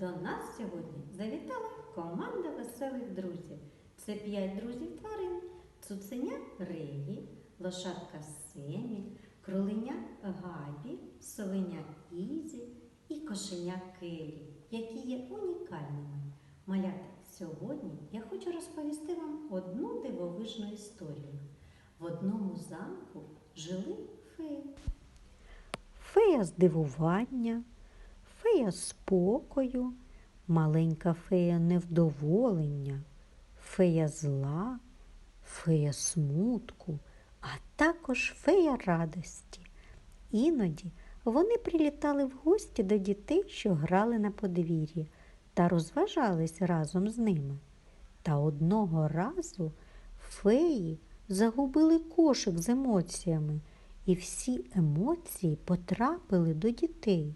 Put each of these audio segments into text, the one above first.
До нас сьогодні завітала команда веселих друзів. Це п'ять друзів тварин, цуценя Регі, лошадка Семі, кроленя Габі, совеня Ізі і кошеня Келі, які є унікальними. Малята, сьогодні я хочу розповісти вам одну дивовижну історію. В одному замку жили феї. фея здивування, фея спокою, маленька фея невдоволення, фея зла, фея смутку, а також фея радості. Іноді вони прилітали в гості до дітей, що грали на подвір'ї, та розважались разом з ними. Та одного разу феї загубили кошик з емоціями, і всі емоції потрапили до дітей.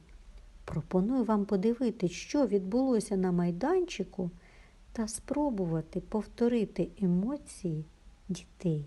Пропоную вам подивитися, що відбулося на майданчику, та спробувати повторити емоції дітей.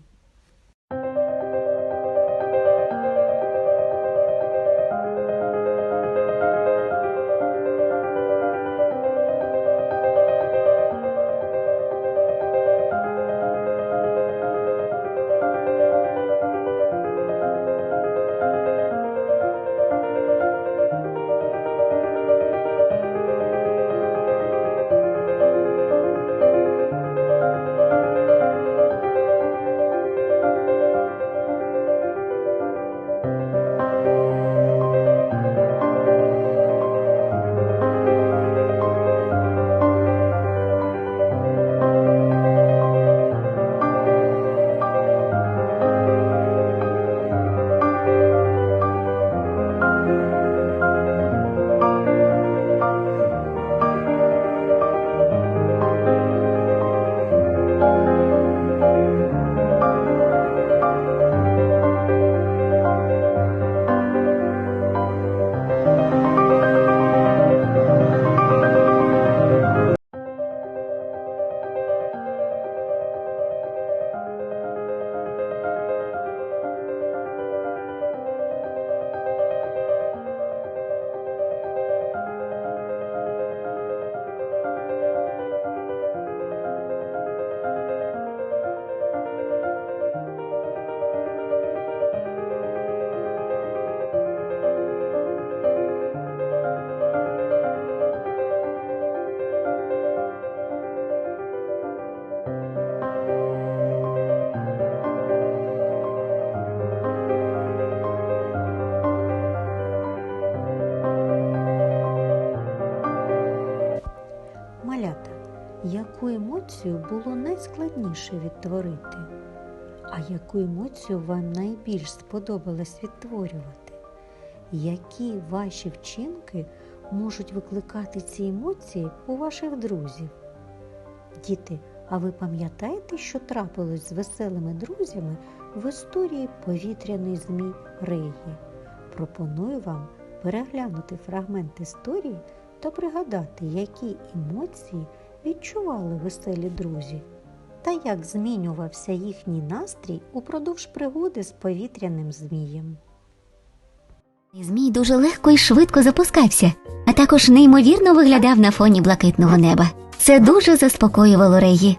Яку емоцію було найскладніше відтворити? А яку емоцію вам найбільш сподобалось відтворювати? Які ваші вчинки можуть викликати ці емоції у ваших друзів? Діти, а ви пам'ятаєте, що трапилось з веселими друзями в історії повітряний змій Реї? Пропоную вам переглянути фрагмент історії та пригадати, які емоції відчували веселі друзі, та як змінювався їхній настрій упродовж пригоди з повітряним змієм. Змій дуже легко і швидко запускався, а також неймовірно виглядав на фоні блакитного неба. Це дуже заспокоювало Регі.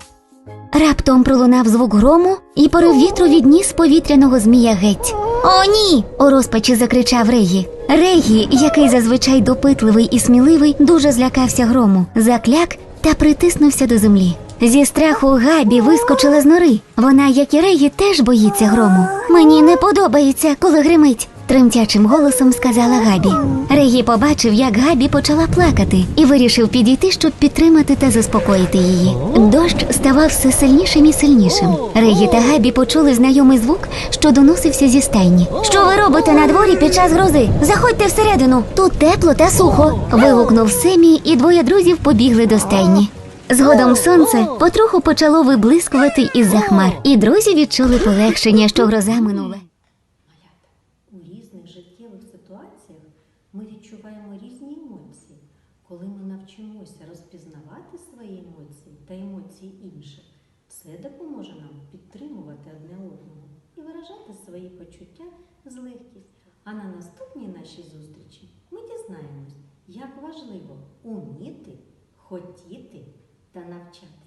Раптом пролунав звук грому, і порив вітру відніс повітряного змія геть. О, ні! у розпачі закричав Регі. Регі, який зазвичай допитливий і сміливий, дуже злякався грому, закляк та притиснувся до землі. Зі страху Габі вискочила з нори. Вона, як і Регі, теж боїться грому. Мені не подобається, коли гримить. Тремтячим голосом сказала Габі. Регі побачив, як Габі почала плакати, і вирішив підійти, щоб підтримати та заспокоїти її. Дощ ставав все сильнішим і сильнішим. Регі та Габі почули знайомий звук, що доносився зі стайні. Що ви робите на дворі під час грози? Заходьте всередину. Тут тепло та сухо. вигукнув Семі, і двоє друзів побігли до стайні. Згодом сонце потроху почало виблискувати із-за хмар, і друзі відчули полегшення, що гроза минула. Малята, у різних життєвих ситуаціях ми відчуваємо різні емоції. Коли ми навчимося розпізнавати свої та емоції інших, це допоможе нам підтримувати одне одного і виражати свої почуття з легкістю. А на наступній нашій зустрічі ми дізнаємось, як важливо уміти, хотіти та навчатися.